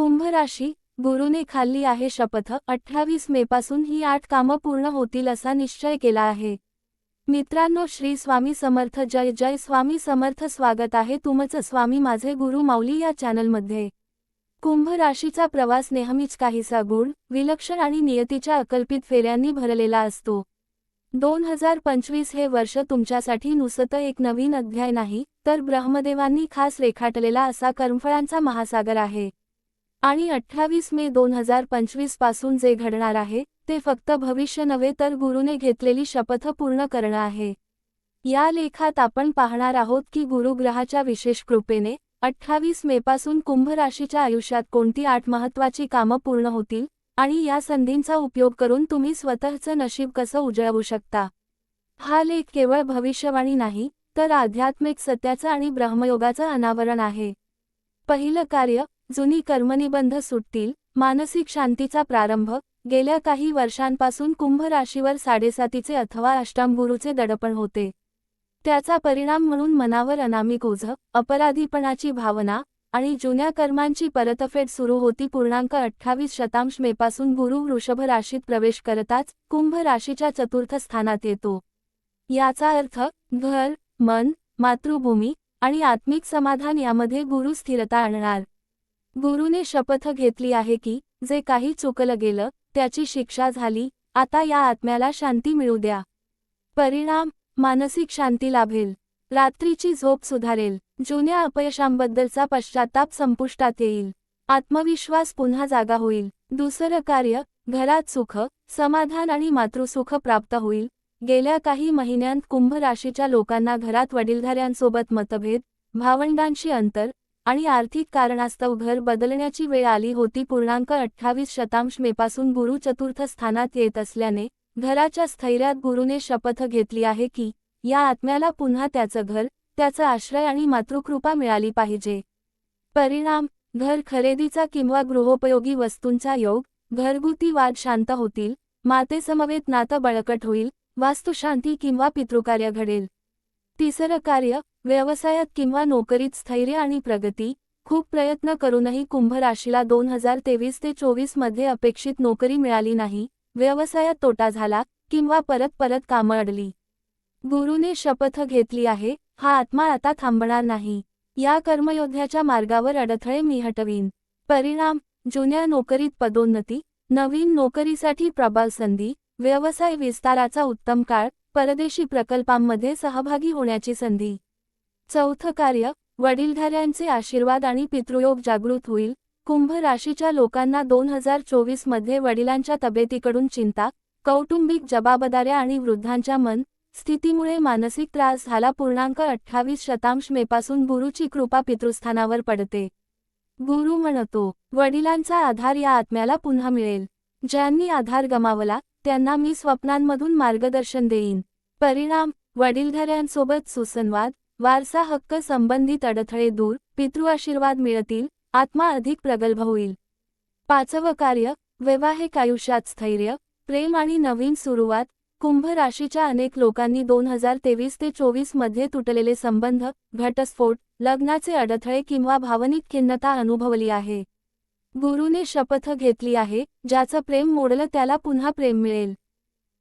कुंभ राशी गुरुने खाल्ली आहे शपथ. अठ्ठावीस मे पासून ही आठ कामं पूर्ण होतील असा निश्चय केला आहे. मित्रांनो श्री स्वामी समर्थ. जय जय स्वामी समर्थ. स्वागत आहे तुमचं. स्वामी माझे गुरु माऊली या चॅनलमध्ये. कुंभ राशीचा प्रवास नेहमीच काहीसा गुण विलक्षण आणि नियतीच्या अकल्पित फेऱ्यांनी भरलेला असतो. दोन हजार पंचवीस हे वर्ष तुमच्यासाठी नुसतं एक नवीन अध्याय नाही तर ब्रह्मदेवांनी खास रेखाटलेला असा कर्मफळांचा महासागर आहे. आणि अठ्ठावीस मे दोन हजार पंचवीसपासून जे घडणार आहे ते फक्त भविष्य नव्हे तर गुरुने घेतलेली शपथ पूर्ण करणं आहे. या लेखात आपण पाहणार आहोत की गुरुग्रहाच्या विशेष कृपेने अठ्ठावीस मेपासून कुंभ राशीच्या आयुष्यात कोणती आठ महत्वाची कामं पूर्ण होतील आणि या संधींचा उपयोग करून तुम्ही स्वतःचं नशीब कसं उजळवू शकता. हा लेख केवळ भविष्यवाणी नाही तर आध्यात्मिक सत्याचं आणि ब्रह्मयोगाचं अनावरण आहे. पहिलं कार्य जुनी कर्मनिबंध सुटतील मानसिक शांतीचा प्रारंभ गेल्या काही वर्षांपासून कुंभ राशीवर साडेसातीचे अथवा अष्टांगुरुचे दडपण होते. त्याचा परिणाम म्हणून मनावर अनामिक ओझ अपराधीपणाची भावना आणि जुन्या कर्मांची परतफेड सुरू होती पूर्णांक अठ्ठावीस शतांश मेपासून गुरु वृषभ राशीत प्रवेश करताच कुंभ राशीच्या चतुर्थ स्थानात येतो. याचा अर्थ घर मन मातृभूमी आणि आत्मिक समाधान यामध्ये गुरु स्थिरता आणणार. गुरुने शपथ घेतली आहे की जे काही चुकलं गेलं त्याची शिक्षा झाली आता या आत्म्याला शांती मिळू द्या. परिणाम मानसिक शांती लाभेल. रात्रीची झोप सुधारेल. जुन्या अपयशांबद्दलचा पश्चाताप संपुष्टात येईल. आत्मविश्वास पुन्हा जागा होईल. दुसरं कार्य घरात सुख समाधान आणि मातृसुख प्राप्त होईल. गेल्या काही महिन्यांत कुंभ राशीच्या लोकांना घरात वडीलधाऱ्यांसोबत मतभेद भावंडांशी अंतर आणि आर्थिक कारणास्तव घर बदलण्याची वेळ आली होती. पूर्णांक अठ्ठावीस शतांश मेपासून गुरु चतुर्थ स्थानात येत असल्याने घराच्या स्थैर्यात गुरुने शपथ घेतली आहे की या आत्म्याला पुन्हा त्याचं घर त्याचा आश्रय आणि मातृकृपा मिळाली पाहिजे. परिणाम घर खरेदीचा किंवा गृहोपयोगी वस्तूंचा योग घरगुती वाद शांत होतील मातेसमवेत नातं बळकट होईल वास्तुशांती किंवा पितृकार्य घडेल. तिसरं कार्य व्यवसायात किंवा नोकरीत स्थैर्य आणि प्रगती खूप प्रयत्न करूनही कुंभ राशीला दोन हजार तेवीस ते चोवीसमध्ये अपेक्षित नोकरी मिळाली नाही व्यवसायात तोटा झाला किंवा परत परत कामं अडली. गुरुने शपथ घेतली आहे हा आत्मा आता थांबणार नाही. या कर्मयोद्ध्याच्या मार्गावर अडथळे मी हटवीन. परिणाम जुन्या नोकरीत पदोन्नती नवीन नोकरीसाठी प्रबळ संधी व्यवसाय विस्ताराचा उत्तम काळ परदेशी प्रकल्पांमध्ये सहभागी होण्याची संधी. चौथं कार्य वडीलधाऱ्यांचे आशीर्वाद आणि पितृयोग जागृत होईल. कुंभ राशीच्या लोकांना दोन हजार चोवीसमध्ये वडिलांच्या तब्येतीकडून चिंता कौटुंबिक जबाबदाऱ्या आणि वृद्धांच्या मन स्थितीमुळे मानसिक त्रास झाला. पूर्णांक अठ्ठावीस शतांश मेपासून गुरुची कृपा पितृस्थानावर पडते. गुरु म्हणतो वडिलांचा आधार या आत्म्याला पुन्हा मिळेल. ज्यांनी आधार गमावला त्यांना मी स्वप्नांमधून मार्गदर्शन देईन. परिणाम वडीलधाऱ्यांसोबत सुसंवाद वारसा हक्क संबंधित अडथळे दूर पितृआशीर्वाद मिळतील आत्मा अधिक प्रगल्भ होईल. पाचवं कार्य वैवाहिक आयुष्यात स्थैर्य प्रेम आणि नवीन सुरुवात कुंभ राशीच्या अनेक लोकांनी दोन हजार तेवीस ते चोवीसमध्ये तुटलेले संबंध घटस्फोट लग्नाचे अडथळे किंवा भावनिक खिन्नता अनुभवली आहे. गुरुने शपथ घेतली आहे ज्याचं प्रेम मोडलं त्याला पुन्हा प्रेम मिळेल.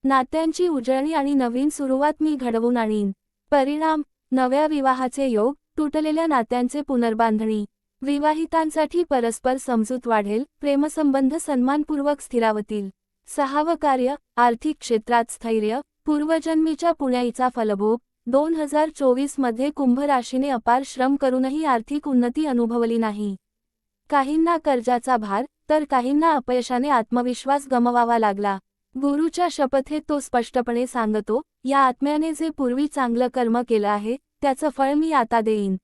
नात्यांची उजळणी आणि नवीन सुरुवात मी घडवून आणीन. परिणाम नव्या विवाहाचे योग तुटलेल्या नात्यांचे पुनर्बांधणी. विवाहितांसाठी परस्पर समजूत वाढेल प्रेमसंबंध सन्मानपूर्वक स्थिरावतील. सहावं कार्य आर्थिक क्षेत्रात स्थैर्य पूर्वजन्मीच्या पुण्याईचा फलभोग. दोन हजार चोवीसमध्ये कुंभ राशीने अपार श्रम करूनही आर्थिक उन्नती अनुभवली नाही. काहींना कर्जाचा भार तर काहींना अपयशाने आत्मविश्वास गमवावा लागला. गुरुच्या शपथेत तो स्पष्टपणे सांगतो या आत्म्याने जे पूर्वी चांगलं कर्म केलं आहे त्याचं फळ मी आता देईन.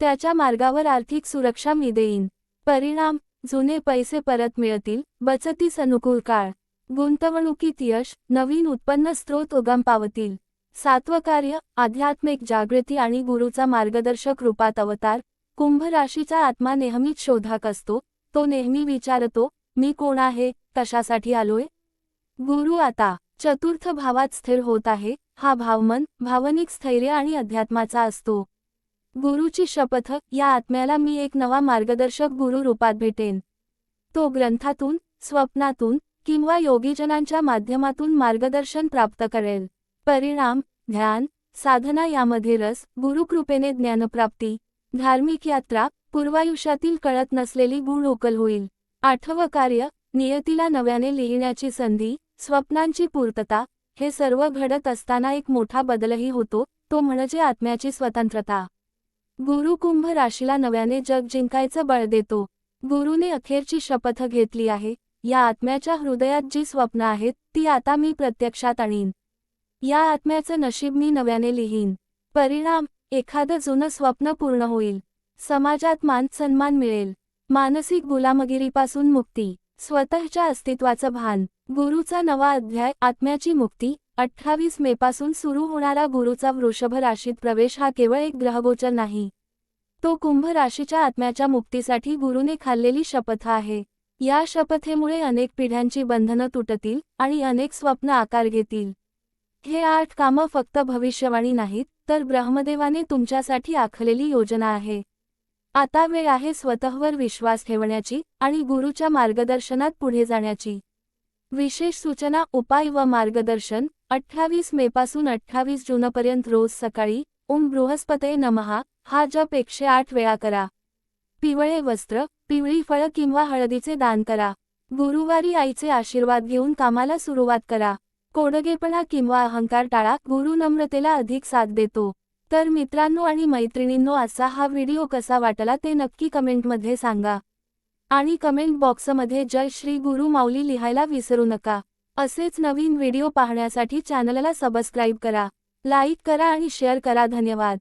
त्याच्या मार्गावर आर्थिक सुरक्षा मी देईन. परिणाम जुने पैसे परत मिळतील बचतीस अनुकूल काळ. गुंतवणुकीत यश नवीन उत्पन्न स्रोत उगम पावतील. सात्वकार्य आध्यात्मिक जागृती आणि गुरुचा मार्गदर्शक रूपात अवतार कुंभ राशीचा आत्मा नेहमीच शोधाक असतो तो नेहमी विचारतो मी कोण आहे कशासाठी आलोय? गुरु आता चतुर्थ भावात स्थिर होत आहे हा भावमन भावनिक स्थैर्य आणि अध्यात्माचा असतो. गुरुची शपथ या आत्म्याला मी एक नवा मार्गदर्शक गुरु रूपात भेटेन. तो ग्रंथातून स्वप्नातून किंवा योगीजनांच्या माध्यमातून मार्गदर्शन प्राप्त करेल. परिणाम ध्यान साधना यामध्ये रस गुरुकृपेने ज्ञानप्राप्ती धार्मिक यात्रा पूर्वायुष्यातील कळत नसलेली गुण उकल होईल. आठवं कार्य नियतीला नव्याने लिहिण्याची संधी स्वप्नांची पूर्तता हे सर्व घडत असताना एक मोठा बदलही होतो तो म्हणजे आत्म्याची स्वतंत्रता. गुरु कुंभ राशीला नव्याने जग जिंकायचं बळ देतो. गुरुने अखेरची शपथ घेतली आहे या आत्म्याच्या हृदयात जी स्वप्न आहेत ती आता मी प्रत्यक्षात आणीन. या आत्म्याचं नशीब मी नव्याने लिहीन. परिणाम एखादं जुनं स्वप्न पूर्ण होईल. समाजात मान सन्मान मिळेल. मानसिक गुलामगिरीपासून मुक्ती. स्वतःच्या अस्तित्वाचं भान. गुरुचा नवा अध्याय आत्म्याची मुक्ती. अठ्ठावीस मेपासून सुरू होणारा गुरुचा वृषभ राशीत प्रवेश हा केवळ एक ग्रहगोचर नाही. तो कुंभ राशीच्या आत्म्याच्या मुक्तीसाठी गुरुने खाल्लेली शपथ आहे. या शपथेमुळे अनेक पिढ्यांची बंधनं तुटतील आणि अनेक स्वप्न आकार घेतील. हे आठ कामं फक्त भविष्यवाणी नाहीत तर ब्रह्मदेवाने तुमच्यासाठी आखलेली योजना आहे. आता वेळ आहे स्वतःवर विश्वास ठेवण्याची आणि गुरुच्या मार्गदर्शनात पुढे जाण्याची. विशेष सूचना उपाय व मार्गदर्शन अठ्ठावीस मेपासून अठ्ठावीस जूनपर्यंत रोज सकाळी ओम बृहस्पते नमहा हा जप एकशे आठ वेळा करा. पिवळे वस्त्र पिवळी फळं किंवा हळदीचे दान करा. गुरुवारी आईचे आशीर्वाद घेऊन कामाला सुरुवात करा. कोडगेपणा किंवा अहंकार टाळा गुरु नम्रतेला अधिक साथ देतो. तर मित्रांनो आणि मैत्रिणींनो असा हा व्हिडिओ कसा वाटला ते नक्की कमेंटमध्ये सांगा. आणि कमेंट बॉक्समध्ये जय श्री गुरु माऊली लिहायला विसरू नका. असेच नवीन व्हिडिओ पाहण्यासाठी चॅनलला सबस्क्राईब करा. लाईक करा आणि शेअर करा. धन्यवाद.